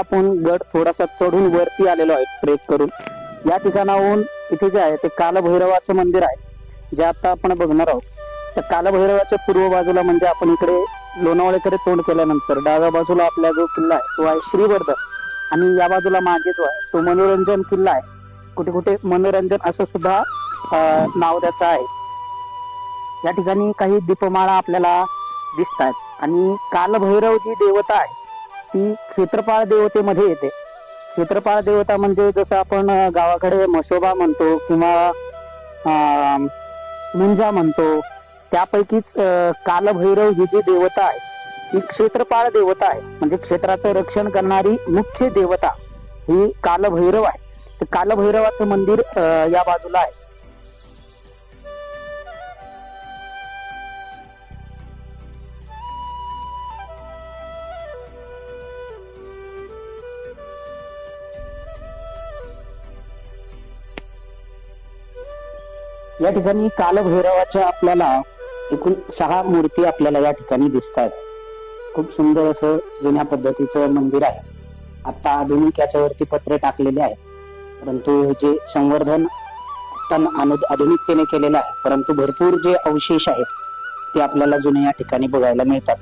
आपण गड थोडासा चढून वरती आलेलो आहे ट्रेक करून. या ठिकाणाहून इथे जे आहे ते कालभैरवाचं मंदिर आहे जे आता आपण बघणार आहोत. तर कालभैरवाच्या पूर्व बाजूला म्हणजे आपण इकडे लोणावळेकडे तोंड केल्यानंतर डाव्या बाजूला आपला जो किल्ला आहे तो आहे श्रीवर्धन. आणि या बाजूला मागे जो आहे तो मनोरंजन किल्ला आहे. कुठे कुठे मनोरंजन असं सुद्धा नाव त्याचं आहे. या ठिकाणी काही दीपमाळा आपल्याला दिसतात आणि कालभैरव जी देवता आहे ती क्षेत्रपाळ देवतेमध्ये येते. क्षेत्रपाळ देवता म्हणजे जसं आपण गावाकडे मशोबा म्हणतो किंवा मुंजा म्हणतो त्यापैकीच कालभैरव ही जी देवता आहे ही क्षेत्रपाळ देवता आहे. म्हणजे क्षेत्राचं रक्षण करणारी मुख्य देवता ही कालभैरव आहे. तर कालभैरवाचं मंदिर या बाजूला आहे. या ठिकाणी कालभैरवाच्या आपल्याला एकूण सहा मूर्ती आपल्याला या ठिकाणी दिसत आहेत खूप सुंदर असं जुन्या पद्धतीचं मंदिर आहे. आता आधुनिक याच्यावरती पत्रे टाकलेले आहेत. परंतु जे संवर्धन अनु- आधुनिकतेने केलेलं आहे. परंतु भरपूर जे अवशेष आहेत ते आपल्याला जुने या ठिकाणी बघायला मिळतात.